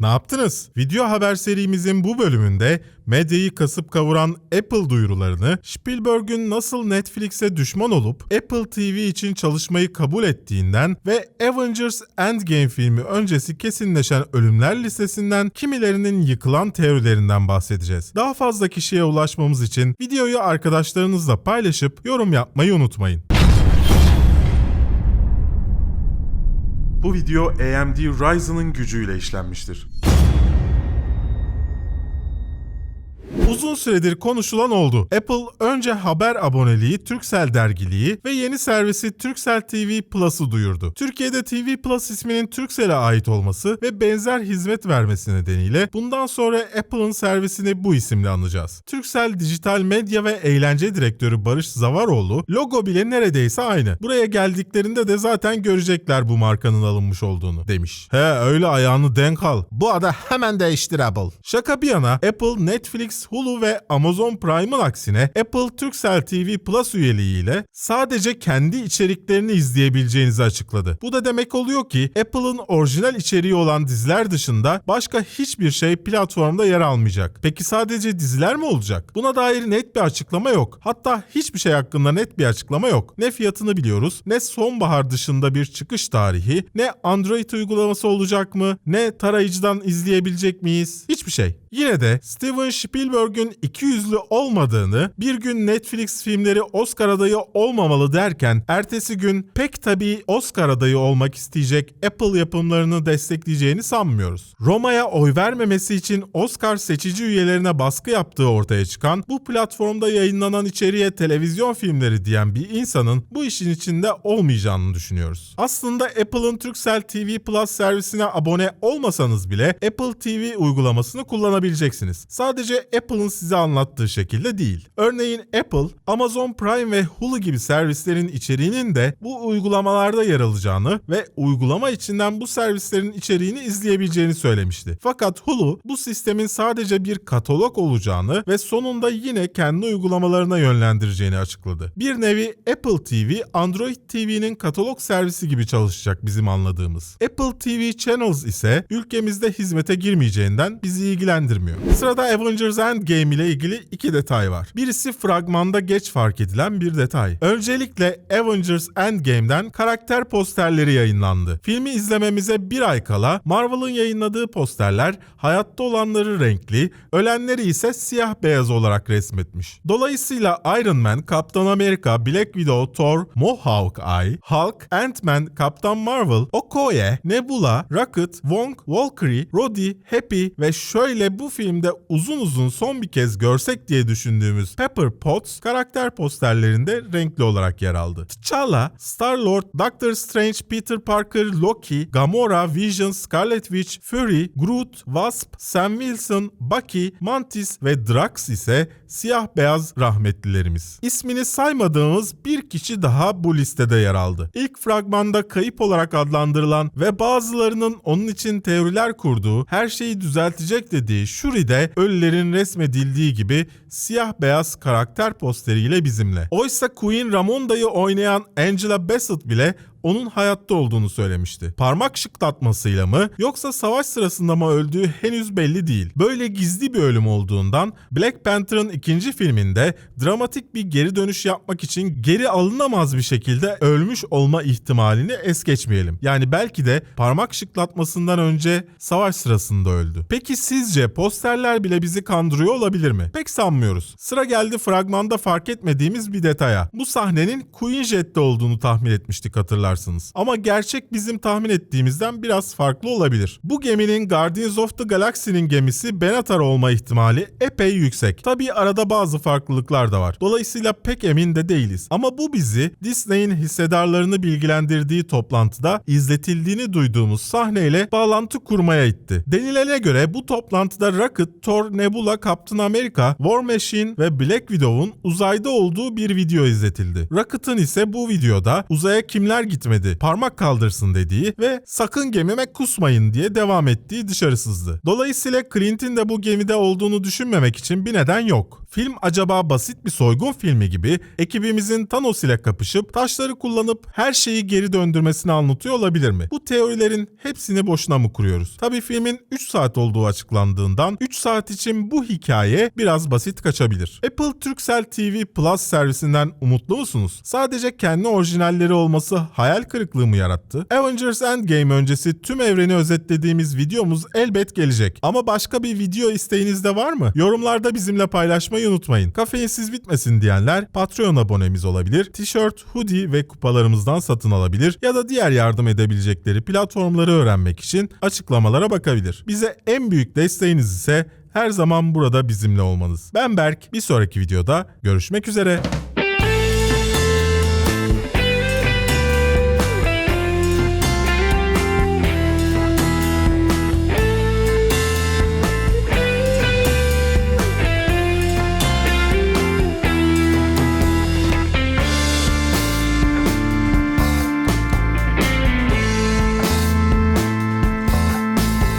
Ne yaptınız? Video haber serimizin bu bölümünde medyayı kasıp kavuran Apple duyurularını, Spielberg'ün nasıl Netflix'e düşman olup Apple TV için çalışmayı kabul ettiğinden ve Avengers Endgame filmi öncesi kesinleşen ölümler listesinden kimilerinin yıkılan teorilerinden bahsedeceğiz. Daha fazla kişiye ulaşmamız için videoyu arkadaşlarınızla paylaşıp yorum yapmayı unutmayın. Bu video AMD Ryzen'ın gücüyle işlenmiştir. Uzun süredir konuşulan oldu. Apple önce haber aboneliği, Turkcell dergiliği ve yeni servisi Turkcell TV Plus'ı duyurdu. Türkiye'de TV Plus isminin Turkcell'e ait olması ve benzer hizmet vermesi nedeniyle bundan sonra Apple'ın servisini bu isimle anacağız. Turkcell Dijital Medya ve Eğlence Direktörü Barış Zavaroğlu, logo bile neredeyse aynı. Buraya geldiklerinde de zaten görecekler bu markanın alınmış olduğunu demiş. He öyle ayağını denk al. Bu adı hemen değiştir Apple. Şaka bir yana Apple, Netflix, Hulu ve Amazon Prime'ın aksine Apple Turkcell TV Plus üyeliğiyle sadece kendi içeriklerini izleyebileceğinizi açıkladı. Bu da demek oluyor ki Apple'ın orijinal içeriği olan diziler dışında başka hiçbir şey platformda yer almayacak. Peki sadece diziler mi olacak? Buna dair net bir açıklama yok. Hatta hiçbir şey hakkında net bir açıklama yok. Ne fiyatını biliyoruz, ne sonbahar dışında bir çıkış tarihi, ne Android uygulaması olacak mı, ne tarayıcıdan izleyebilecek miyiz? Hiçbir şey. Yine de Steven Spielberg'ün ikiyüzlü olmadığını, bir gün Netflix filmleri Oscar adayı olmamalı derken ertesi gün pek tabii Oscar adayı olmak isteyecek Apple yapımlarını destekleyeceğini sanmıyoruz. Roma'ya oy vermemesi için Oscar seçici üyelerine baskı yaptığı ortaya çıkan bu platformda yayınlanan içeriğe televizyon filmleri diyen bir insanın bu işin içinde olmayacağını düşünüyoruz. Aslında Apple'ın Turkcell TV Plus servisine abone olmasanız bile Apple TV uygulamasını kullanabileceksiniz. Sadece Apple'ın size anlattığı şekilde değil. Örneğin Apple, Amazon Prime ve Hulu gibi servislerin içeriğinin de bu uygulamalarda yer alacağını ve uygulama içinden bu servislerin içeriğini izleyebileceğini söylemişti. Fakat Hulu bu sistemin sadece bir katalog olacağını ve sonunda yine kendi uygulamalarına yönlendireceğini açıkladı. Bir nevi Apple TV, Android TV'nin katalog servisi gibi çalışacak bizim anladığımız. Apple TV Channels ise ülkemizde hizmete girmeyeceğinden bizi ilgilendirmiyor. Sırada Avengers Endgame ile ilgili iki detay var. Birisi fragmanda geç fark edilen bir detay. Öncelikle Avengers Endgame'den karakter posterleri yayınlandı. Filmi izlememize bir ay kala Marvel'ın yayınladığı posterler hayatta olanları renkli, ölenleri ise siyah beyaz olarak resmetmiş. Dolayısıyla Iron Man, Kaptan Amerika, Black Widow, Thor, Mohawk Eye, Hulk, Ant-Man, Kaptan Marvel, Okoye, Nebula, Rocket, Wong, Valkyrie, Rhodey, Happy ve şöyle bu filmde uzun uzun son bir kez görsek diye düşündüğümüz Pepper Potts karakter posterlerinde renkli olarak yer aldı. T'Challa, Star-Lord, Doctor Strange, Peter Parker, Loki, Gamora, Vision, Scarlet Witch, Fury, Groot, Wasp, Sam Wilson, Bucky, Mantis ve Drax ise siyah beyaz rahmetlilerimiz. İsmini saymadığımız bir kişi daha bu listede yer aldı. İlk fragmanda kayıp olarak adlandırılan ve bazılarının onun için teoriler kurduğu, her şeyi düzeltecek dediği Shuri de ölülerin resmedildiği gibi siyah beyaz karakter posteriyle bizimle. Oysa Queen Ramonda'yı oynayan Angela Bassett bile onun hayatta olduğunu söylemişti. Parmak şıklatmasıyla mı yoksa savaş sırasında mı öldüğü henüz belli değil. Böyle gizli bir ölüm olduğundan Black Panther'ın ikinci filminde dramatik bir geri dönüş yapmak için geri alınamaz bir şekilde ölmüş olma ihtimalini es geçmeyelim. Yani belki de parmak şıklatmasından önce savaş sırasında öldü. Peki sizce posterler bile bizi kandırıyor olabilir mi? Pek sanmıyoruz. Sıra geldi fragmanda fark etmediğimiz bir detaya. Bu sahnenin Queen Jet'te olduğunu tahmin etmiştik hatırlarsınız. Ama gerçek bizim tahmin ettiğimizden biraz farklı olabilir. Bu geminin Guardians of the Galaxy'nin gemisi Benatar olma ihtimali epey yüksek. Tabii arada bazı farklılıklar da var. Dolayısıyla pek emin de değiliz. Ama bu bizi Disney'in hissedarlarını bilgilendirdiği toplantıda izletildiğini duyduğumuz sahneyle bağlantı kurmaya itti. Denilene göre bu toplantıda Rocket, Thor, Nebula, Captain America, War Machine ve Black Widow'un uzayda olduğu bir video izletildi. Rocket'ın ise bu videoda uzaya kimler gitmedi, parmak kaldırsın dediği ve sakın gemime kusmayın diye devam ettiği dışarı sızdı. Dolayısıyla Clint'in de bu gemide olduğunu düşünmemek için bir neden yok. Film acaba basit bir soygun filmi gibi ekibimizin Thanos ile kapışıp taşları kullanıp her şeyi geri döndürmesini anlatıyor olabilir mi? Bu teorilerin hepsini boşuna mı kuruyoruz? Tabii filmin 3 saat olduğu açıklandığından 3 saat için bu hikaye biraz basit kaçabilir. Apple Turkcell TV Plus servisinden umutlu musunuz? Sadece kendi orijinalleri olması hayal kırıklığı mı yarattı? Avengers Endgame öncesi tüm evreni özetlediğimiz videomuz elbet gelecek. Ama başka bir video isteğiniz de var mı? Yorumlarda bizimle paylaşmayı unutmayın. Kafeinsiz bitmesin diyenler Patreon abonemiz olabilir. Tişört, hoodie ve kupalarımızdan satın alabilir ya da diğer yardım edebilecekleri platformları öğrenmek için açıklamalara bakabilir. Bize en büyük desteğiniz ise her zaman burada bizimle olmanız. Ben Berk. Bir sonraki videoda görüşmek üzere.